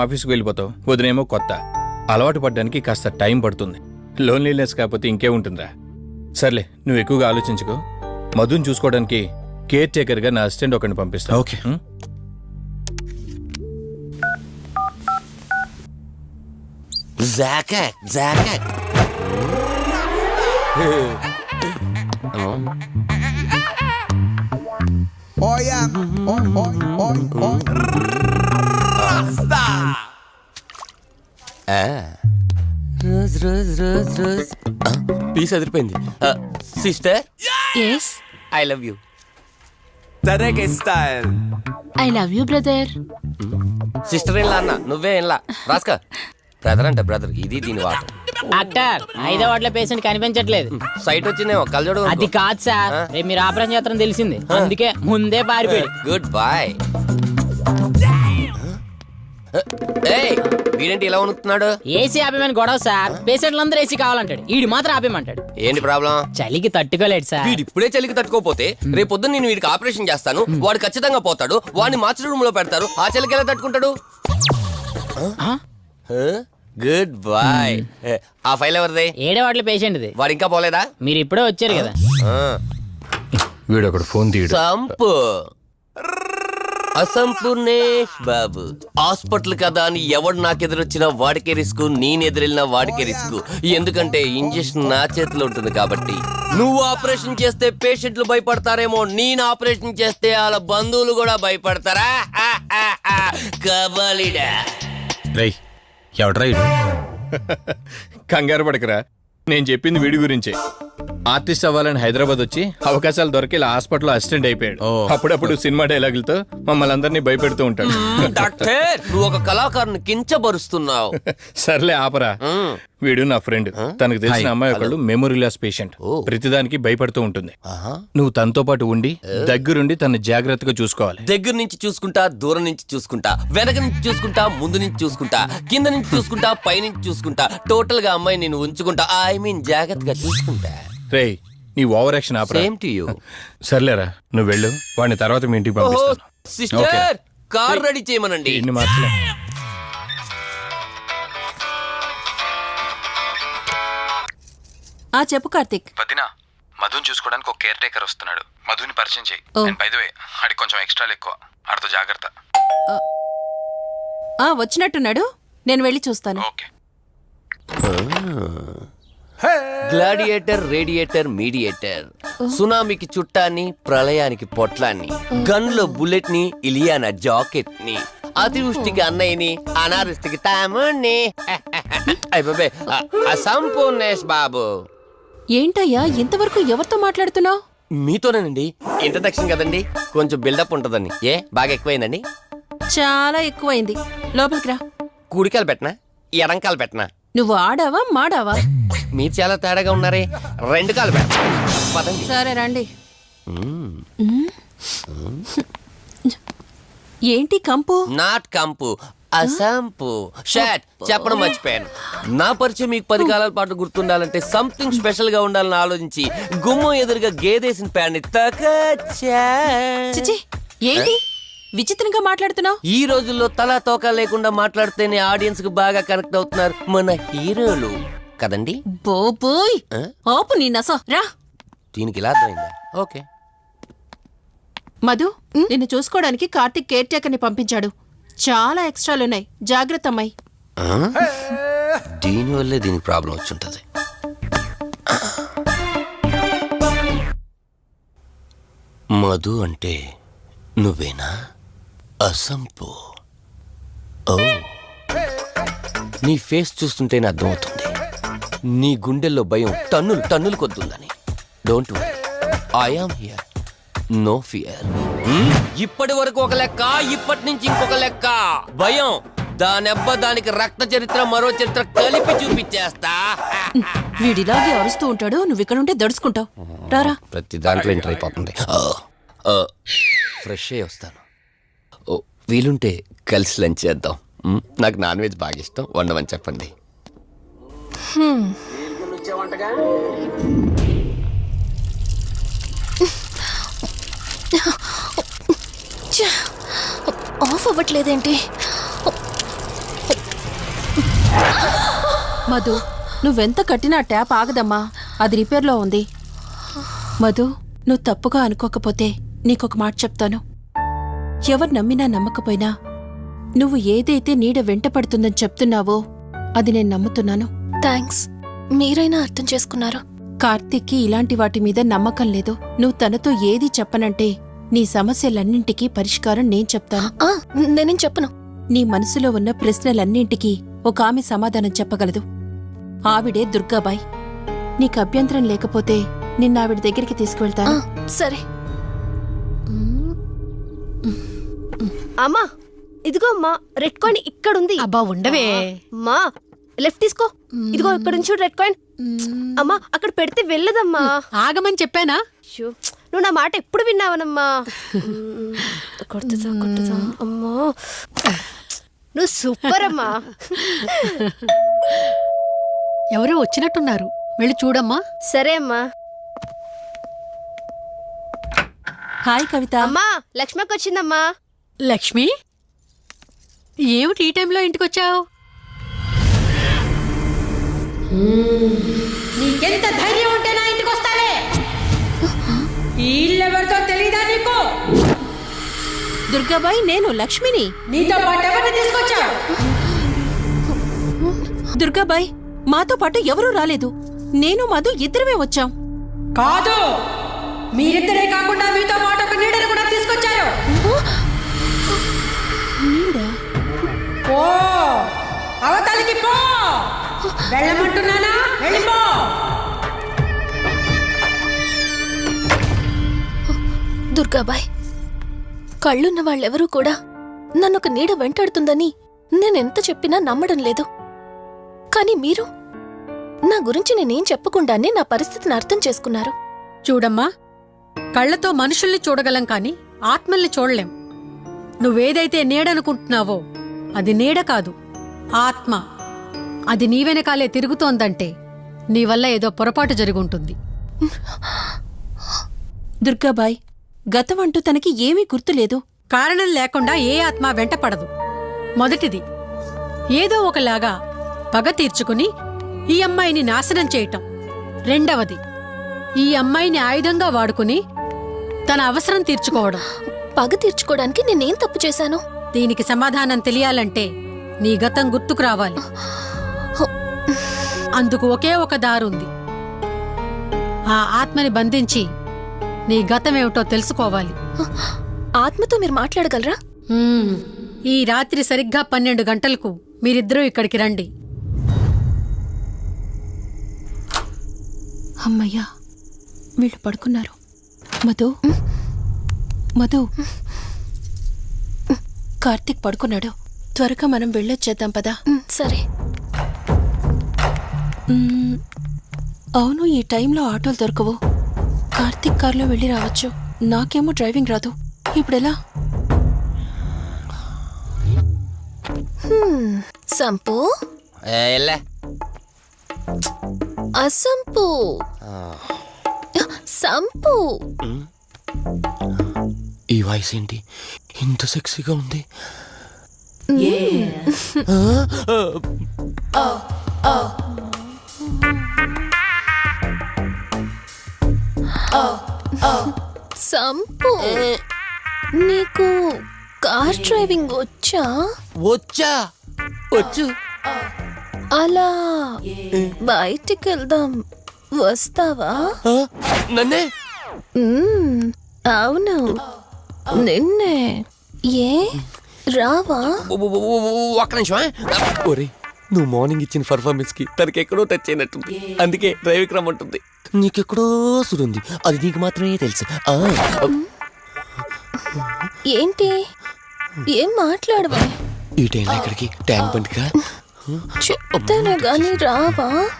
ఆఫీస్కి వెళ్ళిపోతావు. వదినేమో కొత్త. అలవాటు పడ్డానికి కాస్త టైం పడుతుంది. లోన్లీనెస్ కాకపోతే ఇంకే ఉంటుందా సర్లే నువ్వు ఎక్కువగా ఆలోచించుకో. మధుని చూసుకోవడానికి కేర్ టేకర్గా నా అసిస్టెంట్ ఒకరిని పంపిస్తా. ఓకే. ఉం? Jacket jacket rose rose rose rose. Piece అదిరిపోయింది. Sister? Yes I love you Tarek style. I love you brother sister ఇలా అన్న? నువ్వే ఇలా రాస్కా. బ్రదర్ అంటే బ్రదర్ ఇది దీని వాట. డాక్టర్ ఐదో వార్డులో పేషెంట్ కనిపించట్లేదు. సైట్ వచ్చిందేమో కళ్ళజోడు అది కాదు సార్. రేపు మీరు ఆపరేషన్ చేస్తారని తెలిసింది. అందుకే ముందే పారిపోయి గుడ్ బాయ్ వీడేంటి ఇలా వణుకుతున్నాడు? ఏసీ ఆపేమని గొడవ సార్. పేషెంట్లందరూ ఏసీ కావాలంటాడు. ఈడు మాత్రం ఆపేమంటాడు ఏంటి ప్రాబ్లం? చలికి తట్టుకోలేడు సార్. వీడు ఇప్పుడే చలికి తట్టుకోపోతే రేపు పొద్దున్న నేను వీడికి ఆపరేషన్ చేస్తాను. వాడు ఖచ్చితంగా పోతాడు. వాడిని మార్చి రూమ్లో పెడతారు. ఆ చలికి ఎలా తట్టుకుంటాడు? Good boy. ఆ ఫైల్ ఎవరిది? ఏడో వార్డులో పేషెంట్ది. వాడు ఇంకా పోలేదా? మీరు ఇప్పుడే వచ్చారు కదా. వీడు ఒకడు ఫోన్ తీయడు. సంపు. అసంపూర్ణేష్ బాబు. హాస్పిటల్ కదా అని ఎవడు నాకెదురొచ్చినా వాడికే రిస్క్ నేను ఎదురెళ్ళినా వాడికే రిస్క్. ఎందుకంటే ఇంజెక్షన్ నా చేతిలో ఉంటుంది కాబట్టి. నువ్వు ఆపరేషన్ చేస్తే పేషెంట్లు భయపడతారేమో నేను ఆపరేషన్ చేస్తే వాళ్ళ బంధువులు కూడా భయపడతారా? కబలిడా. రై ఎవడ్రా ఈడు? కంగారు పడకరా. నేను చెప్పింది వీడి గురించే. ఆర్టిస్ట్ అవ్వాలని హైదరాబాద్ వచ్చి అవకాశాలు దొరికి ఇలా హాస్పిటల్ అసిస్టెంట్ అయిపోయాడు. అప్పుడప్పుడు సినిమా డైలాగులతో మమ్మల్ని అందరినీ భయపెడుతూ ఉంటాడు. డాక్టర్ నువ్వు ఒక కళాకారుని కించబరుస్తున్నావు సర్లే ఆపరా. వీడు నా ఫ్రెండ్. తనకు తెలిసిన అమ్మాయి ఒకళ్ళు మెమొరీ లాస్ పేషెంట్. ప్రతిదానికి భయపడుతూ ఉంటుంది. ఆహా. నువ్వు తనతో పాటు ఉండి దగ్గరుండి తను జాగ్రత్తగా చూసుకోవాలి. దగ్గర నుంచి చూసుకుంటా దూరం నుంచి చూసుకుంటా వెనక నుంచి చూసుకుంటా ముందు నుంచి చూసుకుంటా కింద నుంచి చూసుకుంటా పై నుంచి చూసుకుంటా టోటల్గా అమ్మాయి నేను ఉంచుకుంటా ఐ మీన్ జాగ్రత్తగా చూసుకుంటా. రేయ్ నీ ఓవర్ యాక్షన్ ఆపరా. సేమ్ టు యూ సర్లేరా నువ్వు వెళ్ళు వాడిని తర్వాత మీ ఇంటికి పంపిస్తాను. సిస్టర్ కార్ రెడీ చేయమనండి. ఇన్ని మార్చలే. ఆ చెప్పు కార్తిక్. వదినా మధుని చూసుకోవడానికి ఒక కేర్ టేకర్ వస్తున్నాడు. మధుని పరిచయం చేయి. ఓ. నేను బైదవే ఆడికి కొంచెం ఎక్స్ట్రాలు ఎక్కువ. ఆడితో జాగ్రత్త. ఆ వచ్చినట్టున్నాడు. నేను వెళ్ళి చూస్తాను. ఓకే. గ్లాడియేటర్ రేడియేటర్ మీడియేటర్ సునామీకి చుట్టాన్ని ప్రళయానికి పొట్లాన్ని గన్లో బుల్లెట్ని ఇలియానా జాకెట్ని అతివృష్టికి అన్నయ్యని అనావృష్టికి తమ్ముణ్ణి అయిపోయి అసంపూర్ణేష్ బాబు. ఏంటయ్యా ఇంతవరకు ఎవరితో మాట్లాడుతున్నావు? మీతోనేనండి. ఇంట్రడక్షన్ కదండి. కొంచెం బిల్డప్ ఉంటుందని ఏ బాగా ఎక్కువైందండి? చాలా ఎక్కువైంది. లోపలికి రా. కుడికాలు పెట్టనా? ఎడంకాలు పెట్టనా? నువ్వు ఆడావా మాడావా? మీరు చాలా తేడాగా ఉన్నారే. రెండు కాలు పదండి. సరే రండి. ఏంటి కంపు? నాట్ కంపు అసంపు. షాట్ చెప్పడం మర్చిపోయాను. నా పరిచయం మీకు పది కాలాల పాటు గుర్తుండాలంటే సంథింగ్ స్పెషల్గా ఉండాలని ఆలోచించి గుమ్మం ఎదురుగా గేదేసిన ప్యాన్ని చిచి ఏంటి? విచిత్రంగా మాట్లాడుతున్నావు? ఈ రోజుల్లో తలా తోక లేకుండా మాట్లాడితేనే ఆడియన్స్కు బాగా కనెక్ట్ అవుతున్నారు మన హీరోలు. కదండి? బోబోయ్! ఆ? ఆపు నీ నస. రా. దీనికి ఇలా అర్థమైందా? ఓకే. మధు నిన్ను చూసుకోవడానికి కార్తిక్ కేర్ టేకర్ని పంపించాడు. చాలా ఎక్స్ట్రాలున్నాయి. జాగ్రత్త అమ్మాయి. దీనివల్లే దీనికి ప్రాబ్లం వచ్చుంటది మధు అంటే నువ్వేనా? అసంపు. ఓ. నీ ఫేస్ చూస్తుంటేనే అర్థమవుతుంది. నీ గుండెల్లో భయం టన్నులు టన్నులు కొద్దుందని. Don't worry I am here no fear ఇప్పటి వరకు ఒక లెక్క ఇప్పటి నుంచి ఇంకొక లెక్క. భయం. దానెబ్బ దానికి రక్త చరిత్ర మరో చరిత్ర కలిపి చూపించేస్తా. వీడిలాగే అరుస్తూ ఉంటాడు నువ్వు ఇక్కడ ఉంటే దడుచుకుంటావు. రారా. ప్రతి దాంట్లో ఎంటర్ అయిపోతుంది. ఫ్రెష్ అయ్యి వస్తాను. ఓ వీలుంటే కలిసి లంచ్ చేద్దాం. మ్, నాకు నాన్ వెజ్ బాగా ఇష్టం. వండమని చెప్పండి. ఆఫ్ అవ్వట్లేదేంటి? మధు నువ్వెంత కట్టినా ట్యాప్ ఆగదమ్మా. అది రిపేర్లో ఉంది. మధు నువ్వు తప్పుగా అనుకోకపోతే నీకొక మాట చెప్తాను. ఎవరు నమ్మినా నమ్మకపోయినా నువ్వు ఏదైతే నీడ వెంట పడుతుందని చెప్తున్నావో అది నేను నమ్ముతున్నాను. థ్యాంక్స్ మీరైనా అర్థం చేసుకున్నారు? కార్తీక్కి ఇలాంటి వాటి మీద నమ్మకం లేదు. నువ్వు తనతో ఏది చెప్పనంటే నీ సమస్యలన్నింటికీ పరిష్కారం నేను చెప్తాను. ఆ నేనేం చెప్పను. నీ మనసులో ఉన్న ప్రశ్నలన్నింటికీ ఒక ఆమె సమాధానం చెప్పగలదు. ఆవిడే దుర్గాబాయ్. నీకు అభ్యంతరం లేకపోతే నిన్న ఆవిడ దగ్గరికి ఆ, తీసుకువెళ్తాను సరే. అమ్మా ఇదిగో అమ్మా రెడ్ కాయిన్ ఇక్కడ ఉంది అబ్బా ఉండవే. అమ్మా లెఫ్ట్ తీసుకో. ఇదిగో ఇక్కడ నుంచి రెడ్ కాయిన్ అమ్మా అక్కడ పెడితే వెళ్ళదమ్మా. ఆగమని చెప్పానా? నువ్వు నా మాట ఎప్పుడు విన్నావనమ్మా? మ్మ్. కొడుతుందా? కొడుతుందా అమ్మా. నువ్వు సూపర్ అమ్మా. ఎవరో వచ్చినట్టున్నారు. వెళ్ళి చూడమ్మా. సరే అమ్మా. హాయ్ కవిత. అమ్మా లక్ష్మకి వచ్చిందమ్మా. లక్ష్మి? ఏమిటి ఈ టైంలో ఇంటికొచ్చావు? నీకెంత ధైర్యం ఉంటే నా ఇంటికి వస్తావే ఈ ఇల్లెవరితో తెలియదా నీకు? దుర్గాబాయ్ నేను లక్ష్మిని. నీతో పాటు ఎవరిని తీసుకొచ్చావు? దుర్గాబాయ్ మాతో పాటు ఎవరూ రాలేదు. నేను మధు ఇద్దరమే వచ్చాం. కాదు మీరిద్దరే కాకుండా మీతో పాటు ఒక నీడను కూడా తీసుకొచ్చారు. ఓ అవతలికి పో. వెళ్ళమంటున్నానా? వెళ్ళిపో! దుర్గాబాయ్ కళ్ళున్న వాళ్ళెవరూ కూడా నన్నొక నీడ వెంటాడుతుందని నేనెంత చెప్పినా నమ్మడం లేదు. కానీ మీరు నా గురించి నేనేం చెప్పకుండానే నా పరిస్థితిని అర్థం చేసుకున్నారు. చూడమ్మా కళ్ళతో మనుషుల్ని చూడగలం కాని ఆత్మల్ని చూడలేం. నువ్వేదైతే నీడనుకుంటున్నావో అది నీడ కాదు ఆత్మ. అది నీ వెనకాలే తిరుగుతోందంటే నీ వల్ల ఏదో పొరపాటు జరుగుంటుంది. దుర్గాబాయ్ గతం అంటూ తనకి ఏమీ గుర్తులేదు. కారణం లేకుండా ఏ ఆత్మ వెంటపడదు మొదటిది ఏదో ఒకలాగా పగ తీర్చుకుని ఈ అమ్మాయిని నాశనం చేయటం. రెండవది ఈ అమ్మాయిని ఆయుధంగా వాడుకుని తన అవసరం తీర్చుకోవడం. పగ తీర్చుకోవడానికి నేనేం తప్పు చేశాను? దీనికి సమాధానం తెలియాలంటే నీ గతం గుర్తుకు రావాలి. అందుకు ఒకే ఒక దారుంది. ఆ ఆత్మని బంధించి నీ గతమేమిటో తెలుసుకోవాలి. ఆత్మతో మీరు మాట్లాడగలరా. ఈ రాత్రి సరిగ్గా పన్నెండు గంటలకు మీరిద్దరూ ఇక్కడికి రండి. అమ్మయ్యా వీళ్ళు పడుకున్నారు. మధు మధు. కార్తీక్ పడుకున్నాడు. త్వరగా మనం వెళ్ళొచ్చేద్దాం పదా? సరే. అవును ఈ టైంలో ఆటోలు దొరకవు. కార్తీక్ కార్లో వెళ్ళి రావచ్చు. నాకేమో డ్రైవింగ్ రాదు. ఇప్పుడెలా? సంపు? అసంపు. సంపు. ఈ వాయిస్ ఏంటి? ఇంత సెక్సీగా ఉంది. సంపు నీకు కార్ డ్రైవింగ్ వచ్చా? వచ్చా. వచ్చు. అలా బయటికి వెళ్దాం వస్తావా? ఆ, నన్నే? అవును. నిన్నే. ఏ? రావా? ఒక్క నిమిషం ఒరే నువ్వు మార్నింగ్ ఇచ్చిన పర్ఫార్మెన్స్కి తనకి ఎక్కడో టచ్ అయినట్టుంది. అందుకే డ్రైవింగ్ రమ్మంటుంది. నీకెక్కడో సుడుంది. అది నీకు మాత్రమే తెలుసు. ఆ, ఏంటి? ఏం మాట్లాడవా? ఈ టైంలో ఇక్కడికి ట్యాంక్ బండికా చెప్తానే గాని రావా?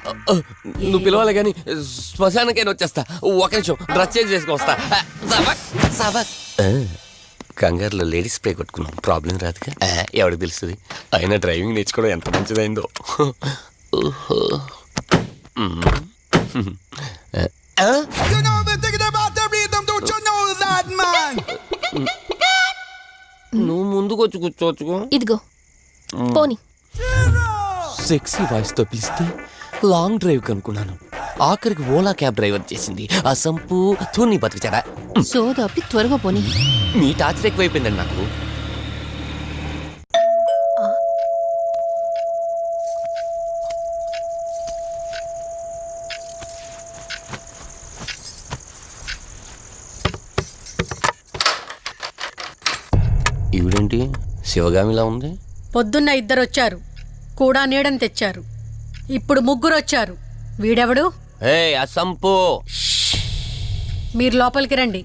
నువ్వు పిలవాలి కానీ శ్మశానకైనా వచ్చేస్తా. ఒక నిమిషం డ్రెస్ చేంజ్. ఆ, కంగారులో లేడీస్ స్ప్రే కొట్టుకున్నాం. ప్రాబ్లం రాదుగా? ఎవరికి తెలుస్తుంది? అయినా డ్రైవింగ్ నేర్చుకోవడం ఎంత మంచిదైందో. You know the thing about the rhythm, don't you know that, man? నువ్వు ముందుకు వచ్చి కూర్చోవచ్చుకో. ఇదిగో. పోని. సెక్సీ వాయిస్తో పిలిస్తే లాంగ్ డ్రైవ్ కనుక్కున్నాను. ఆఖరికి ఓలా క్యాబ్ డ్రైవర్ చేసింది. ఆ సంపు తూని బతికిచాడా సోదాపి త్వరగా పోని. మీ టార్చర్ ఎక్కువైపోయిందండి నాకు. శివగామిలా ఉంది? పొద్దున్న ఇద్దరొచ్చారు. కూడా నీడని తెచ్చారు. ఇప్పుడు ముగ్గురు వచ్చారు వీడెవడు? ఏ అసంపు! మీరు లోపలికి రండి.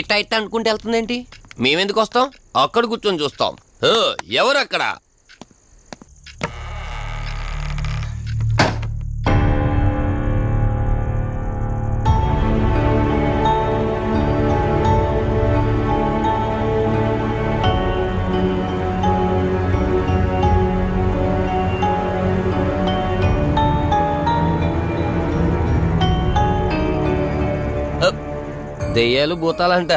ఇట్ట ఇట్ట అనుకుంటే వెళ్తుందేంటి? మేమెందుకు వస్తాం? అక్కడ కూర్చొని చూస్తాం. ఎవరు అక్కడ దెయ్యాలు భూతాలంట.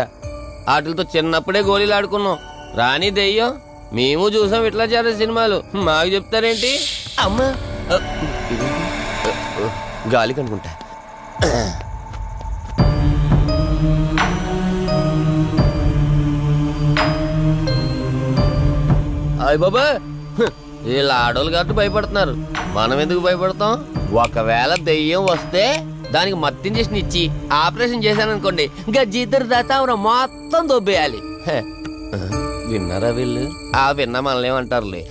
వాటితో చిన్నప్పుడే గోళీలు ఆడుకున్నాం రాని దెయ్యం మేము చూసాం ఇట్లా చేరే సినిమాలు. మాకు చెప్తారేంటి? అమ్మా. గాలి కనుకుంటా. అయ్య బాబా వీళ్ళ ఆడోళ్ళు కాబట్టి భయపడుతున్నారు. మనం ఎందుకు భయపడతాం? ఒకవేళ దెయ్యం వస్తే దానికి మత్తు ఇంజక్షన్ ఇచ్చి ఆపరేషన్ చేశాననుకోండి గజ్జిద్దరు దాతావరం మొత్తం దొబ్బేయాలి. విన్నారా వీళ్ళు? ఆ విన్నా మనల్ని ఏమంటారులే.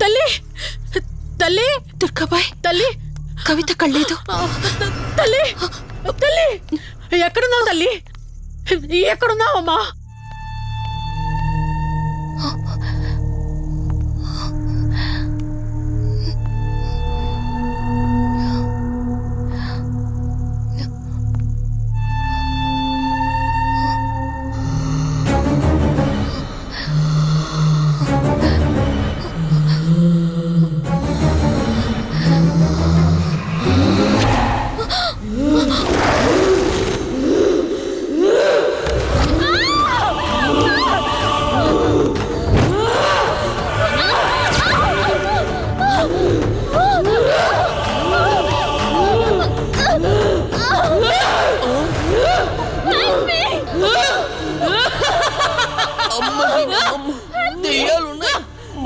తల్లి! తల్లి! దుర్గాబాయ్! తల్లి! కవిత కళ్ళేదు? తల్లి! తల్లి! ఎక్కడున్నావు తల్లి? ఎక్కడున్నావమ్మా?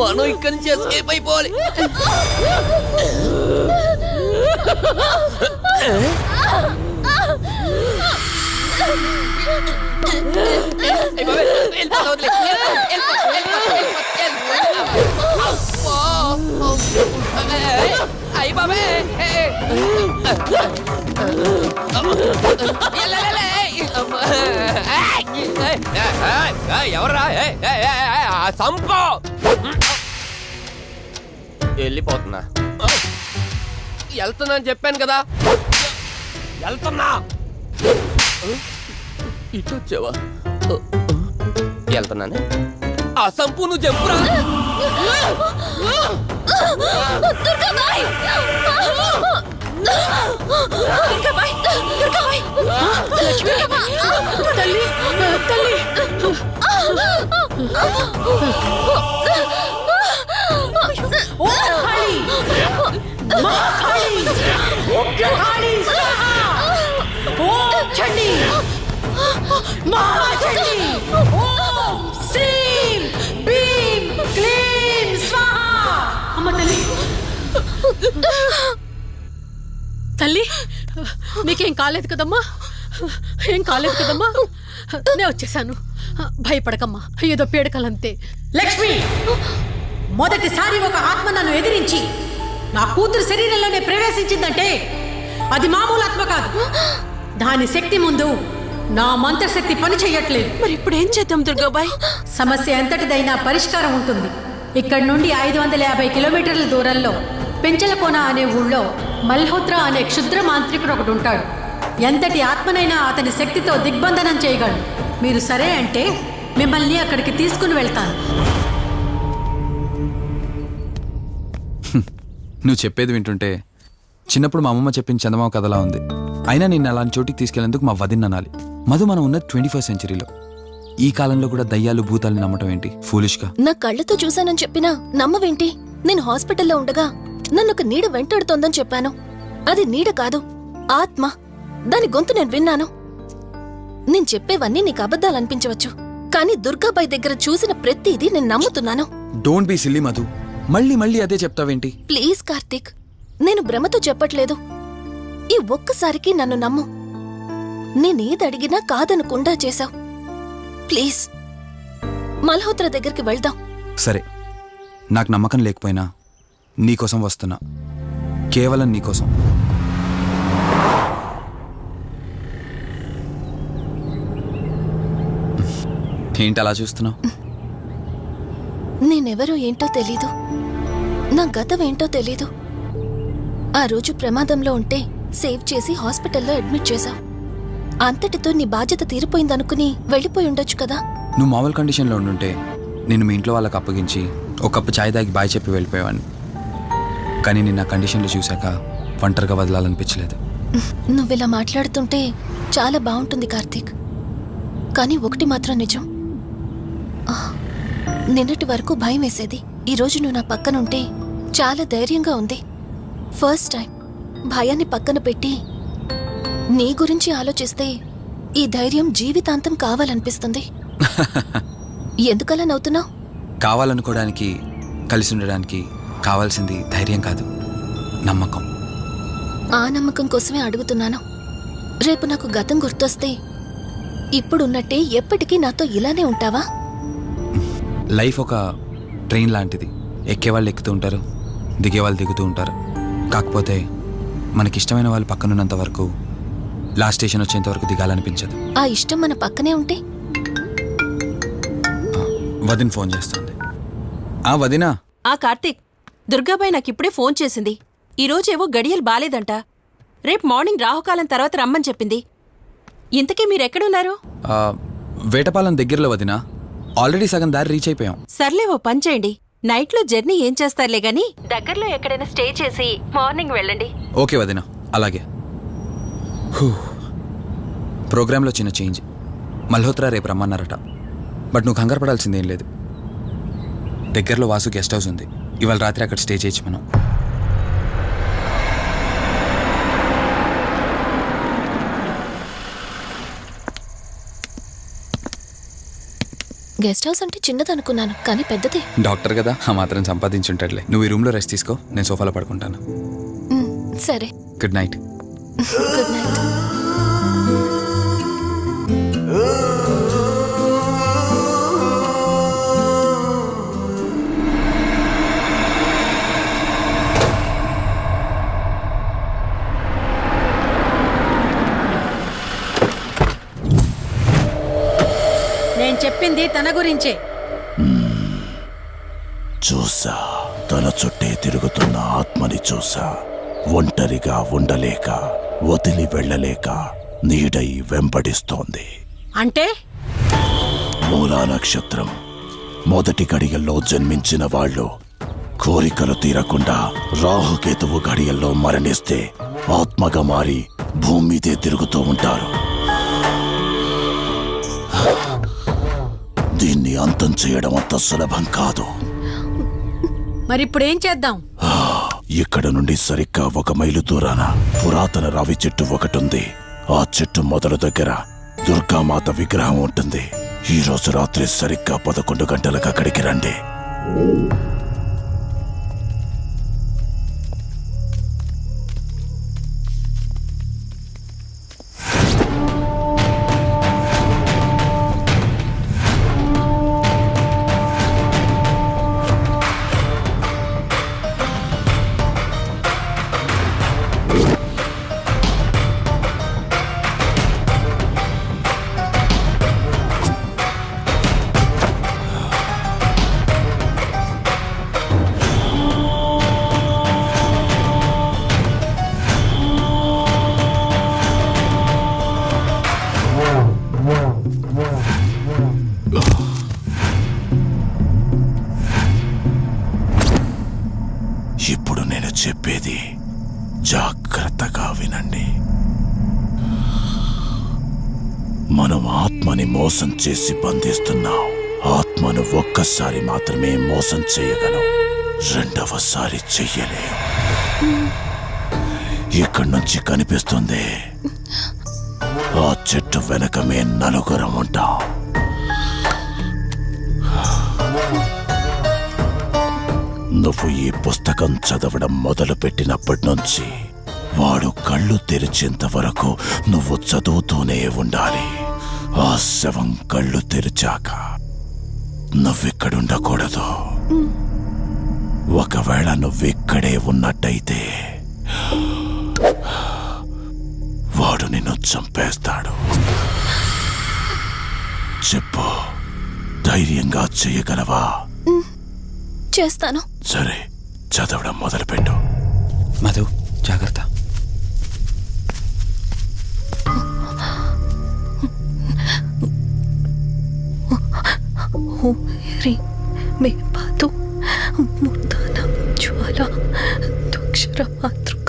మనం ఇక్కడి నుంచి ఎస్కేప్ అయిపోవాలి. అయ్ బాబాయ్, ఎవరా సంపో ఆ సంపు వెళ్ళిపోతున్నా వెళ్తున్నా అని చెప్పాను కదా వెళ్తున్నా ఇటు వచ్చావా వెళ్తున్నాను ఆ సంపు నువ్వు చెప్పురా దుర్గాబాయ్ దుర్గాబాయ్ దుర్గాబాయ్ లక్ష్మి తల్లి తల్లి ఓ కాళీ మా కాళీ ఉగ్ర కాళీ స్వాహా ఓం చండి మహాచండి ఓం శ్రీం భీం క్లీం స్వాహా అమ్మ తల్లి తల్లి నీకేం కాలేదు కదమ్మా? ఏం కాలేదు కదమ్మా? నేను వచ్చేసాను. భయపడకమ్మా. ఏదో పీడకలంతే. లక్ష్మి! మొదటిసారి ఒక ఆత్మ నన్ను ఎదిరించి నా కూతురు శరీరంలోనే ప్రవేశించిందంటే అది మామూలు ఆత్మ కాదు. దాని శక్తి ముందు నా మంత్రశక్తి పని చెయ్యట్లేదు మరి ఇప్పుడు ఏం చేద్దాం దుర్గాబాయ్? సమస్య ఎంతటిదైనా పరిష్కారం ఉంటుంది. ఇక్కడి నుండి ఐదు వందల యాభై కిలోమీటర్ల దూరంలో పెంచలకోన అనే ఊళ్ళో మల్హోత్రా అనే క్షుద్ర మాంత్రికుడు ఒకడు ఉంటాడు. ఎంతటి ఆత్మనైనా అతని శక్తితో దిగ్బంధనం చేయగలడు. మీరు సరే అంటే మిమ్మల్ని అక్కడికి తీసుకుని వెళ్తాను. నువ్వు చెప్పేది వింటుంటే చిన్నప్పుడు మా అమ్మమ్మ చెప్పిన చందమామ కథలా ఉంది. అయినా నిన్ను అలాంటి చోటికి తీసుకెళ్ళేందుకు మా వదిన అనాలి. మధు మనం ఉన్నది ట్వంటీ ఫస్ట్ సెంచరీలో. ఈ కాలంలో కూడా దయ్యాలు భూతాల్ని నమ్మటం ఏంటి? ఫూలిష్గా నా కళ్ళతో చూశానని చెప్పినా నమ్మవేంటి? నేను హాస్పిటల్లో ఉండగా నన్ను ఒక నీడ వెంటాడుతోందని చెప్పాను. అది నీడ కాదు ఆత్మ. దాని గొంతు నేను విన్నాను. నేను చెప్పేవన్నీ నీకు అబద్ధాలు అనిపించవచ్చు కానీ దుర్గాబాయ్ దగ్గర చూసిన ప్రతిదీ నేను నమ్ముతున్నాను. Don't be silly Madhu. మళ్ళీ మళ్ళీ అదే చెప్తావేంటి? ప్లీజ్ కార్తీక్. నేను భ్రమతో చెప్పట్లేదు. ఈ ఒక్కసారికి నన్ను నమ్ము. నేనేది అడిగినా కాదనకుండా చేశావు. ప్లీజ్ మల్హోత్రా దగ్గరికి వెళ్దాం. సరే. నాకు నమ్మకం లేకపోయినా నీకోసం వస్తున్నా. కేవలం నీకోసం ఏంటి అలా చూస్తున్నావు? నేనెవరో ఏంటో తెలీదు. నా గతం ఏంటో తెలీదు. ఆ రోజు ప్రమాదంలో ఉంటే సేవ్ చేసి హాస్పిటల్లో అడ్మిట్ చేశావు అంతటితో నీ బాధ్యత తీరిపోయిందనుకుని వెళ్ళిపోయి ఉండొచ్చు కదా. నువ్వు మామూలు కండిషన్లో ఉండుంటే నేను మీ ఇంట్లో వాళ్ళకి అప్పగించి ఒక కప్పు చాయ్ తాగి బాయ్ చెప్పి వెళ్ళిపోయేవాడిని. కానీ నేను నా కండిషన్లో చూశాక ఒంటరిగా వదలాలనిపించలేదు. నువ్విలా మాట్లాడుతుంటే చాలా బాగుంటుంది కార్తీక్. కానీ ఒకటి మాత్రం నిజం. నిన్నటి వరకు భయం వేసేది. ఈరోజు నువ్వు నా పక్కనుంటే చాలా ధైర్యంగా ఉంది. ఫస్ట్ టైం భయాన్ని పక్కన పెట్టి నీ గురించి ఆలోచిస్తే ఈ ధైర్యం జీవితాంతం కావాలనిపిస్తుంది. ఎందుకలా నవ్వుతున్నావు? కావాలనుకోవడానికి కలిసి ఉండడానికి కావాల్సింది ధైర్యం కాదు నమ్మకం. ఆ నమ్మకం కోసమే అడుగుతున్నాను. రేపు నాకు గతం గుర్తొస్తే ఇప్పుడున్నట్టే ఎప్పటికీ నాతో ఇలానే ఉంటావా? లైఫ్ ఒక ట్రైన్ లాంటిది. ఎక్కేవాళ్ళు ఎక్కుతూ ఉంటారు దిగేవాళ్ళు దిగుతూ ఉంటారు. కాకపోతే మనకిష్టమైన వాళ్ళు పక్కనున్నంత వరకు లాస్ట్ స్టేషన్ వచ్చేంత వరకు దిగాలనిపించదు. ఆ ఇష్టం మన పక్కనే ఉంటే వదిన ఫోన్ చేస్తుంది. ఆ వదినా. ఆ కార్తీక్ దుర్గాబాయ్ నాకిప్పుడే ఫోన్ చేసింది. ఈరోజేవో గడియలు బాలేదంట. రేపు మార్నింగ్ రాహుకాలం తర్వాత రమ్మని చెప్పింది. ఇంతకీ మీరెక్కడున్నారు? ఆ, వేటపాలెం దగ్గరలో వదినా. ఆల్రెడీ సగం దారి రీచ్ అయిపోయాం. సర్లే ఓ పని చేయండి. నైట్లో జర్నీ ఏం చేస్తారులే గాని దగ్గరలో ఎక్కడైనా స్టే చేసి మార్నింగ్ వెళ్ళండి. ఓకే వదిన. అలాగే. ప్రోగ్రాంలో చిన్న చేంజ్. మల్హోత్రా రేపు రమ్మన్నారట. బట్ నువ్వు కంగారు పడాల్సిందేం లేదు. దగ్గరలో వాసు గెస్ట్ హౌస్ ఉంది. ఇవాళ రాత్రి అక్కడ స్టే చేయొచ్చు మనం గెస్ట్ హౌస్ అంటే చిన్నదనుకున్నాను కానీ పెద్దదే. డాక్టర్ కదా ఆ మాత్రం సంపాదించుంటాడులే. నువ్వు ఈ రూమ్లో రెస్ట్ తీసుకో నేను సోఫాలో పడుకుంటాను. సరే. Good night. Good night. చెప్పింది తన గురించే. చూసా తన చుట్టే తిరుగుతున్న ఆత్మని చూసా. ఒంటరిగా ఉండలేక వదిలి వెళ్ళలేక నీడై వెంబడిస్తోంది. అంటే? మూలా నక్షత్రం. మొదటి గడియల్లో జన్మించిన వాళ్ళు కోరికలు తీరకుండా రాహుకేతువు గడియల్లో మరణిస్తే ఆత్మగా మారి భూమి మీదే తిరుగుతూ ఉంటారు. దీన్ని అంతం చేయడం అంత సులభం కాదు. మరిప్పుడేం చేద్దాం? ఇక్కడ నుండి సరిగ్గా ఒక మైలు దూరాన పురాతన రావి చెట్టు ఒకటుంది. ఆ చెట్టు మొదలు దగ్గర దుర్గామాత విగ్రహం ఉంటుంది. ఈ రోజు రాత్రి సరిగ్గా పదకొండు గంటలకు అక్కడికి రండి. మాత్రమే మోసం చేయగలం. రెండవసారి చెయ్యలేం. ఇక్కడి నుంచి కనిపిస్తుంది ఆ చెట్టు వెనకమే నలుగురం ఉంటాం. నువ్వు ఈ పుస్తకం చదవడం మొదలు పెట్టినప్పటి నుంచి వాడు కళ్ళు తెరిచేంత వరకు నువ్వు చదువుతూనే ఉండాలి. ఆ శవం కళ్ళు తెరిచాక. నువ్విక్కడుండకూడదు. ఒకవేళ నువ్విక్కడే ఉన్నట్టయితే వాడు నిన్ను చంపేస్తాడు. చెప్పు ధైర్యంగా చేయగలవా? చేస్తాను. సరే చదవడం మొదలుపెట్టు. మధు జాగ్రత్త. రే మే పాదు మూర్ధాన జ్వాల దుక్షర మాతృక ఓం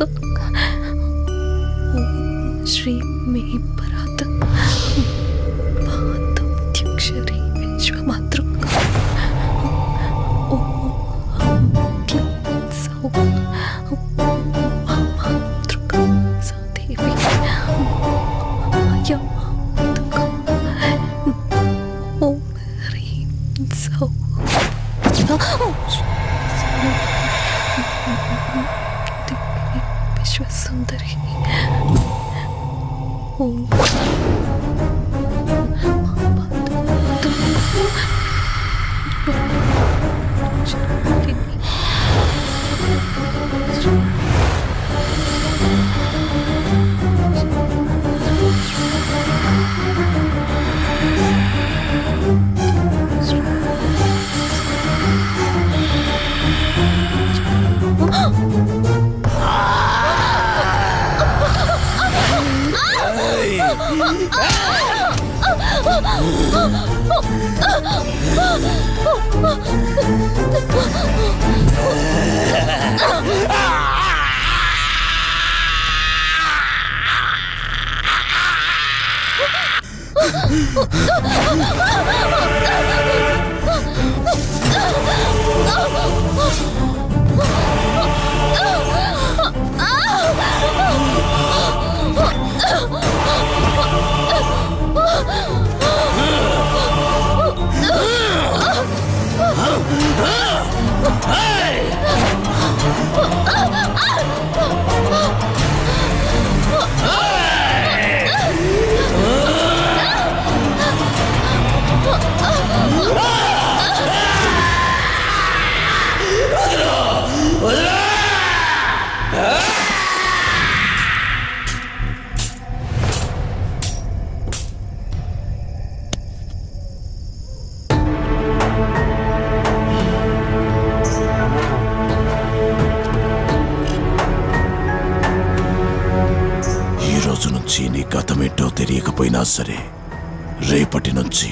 నుంచి నీ గతమేంటో తెలియకపోయినా సరే రేపటి నుంచి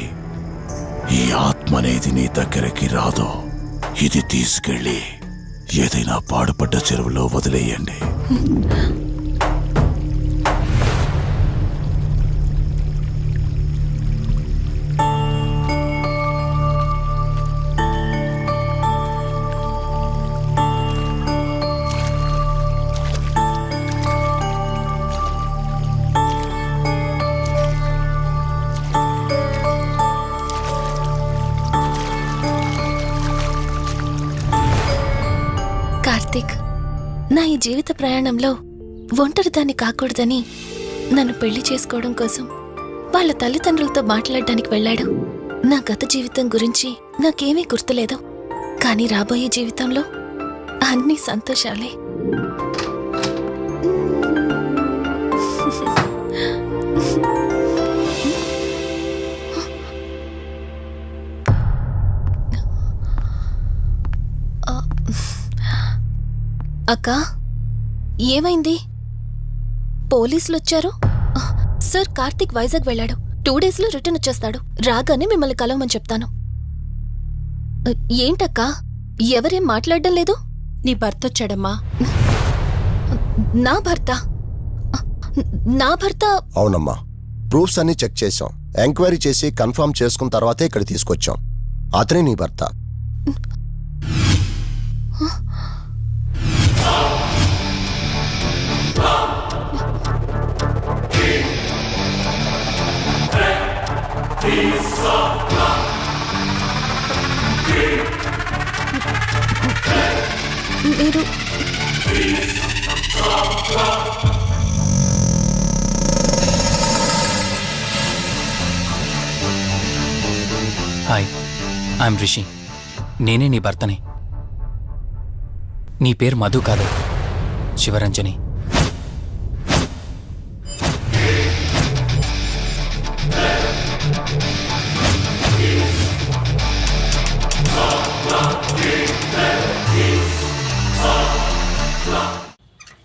ఈ ఆత్మ అనేది నీ దగ్గరికి రాదు ఇది తీసుకెళ్ళి ఏదైనా పాడుపడ్డ చెరువులో వదిలేయండి. జీవిత ప్రయాణంలో ఒంటరిదాన్ని కాకూడదని నన్ను పెళ్ళి చేసుకోవడం కోసం వాళ్ళ తల్లిదండ్రులతో మాట్లాడడానికి వెళ్ళాడు. నా గత జీవితం గురించి నాకేమీ గుర్తులేదు. కానీ రాబోయే జీవితంలో అన్ని సంతోషాలే. అక్కా? ఏమైంది? పోలీసులు వచ్చారు సార్ కార్తీక్ వైజాగ్ వెళ్ళాడు. టూ డేస్లో రిటర్న్ వచ్చేస్తాడు. రాగానే మిమ్మల్ని కలవమని చెప్తాను. ఏంటక్కా? ఎవరేం మాట్లాడడం లేదు? నీ భర్త వచ్చాడమ్మా. నా భర్త? నా భర్త? అవునమ్మా. ప్రూఫ్స్ అన్ని చెక్ చేశాం. ఎంక్వైరీ చేసి కన్ఫర్మ్ చేసుకున్న తర్వాతే ఇక్కడ తీసుకొచ్చాం. అతనే నీ భర్త. నేనే నీ భర్తని. నీ పేరు మధు కాదు శివరంజని.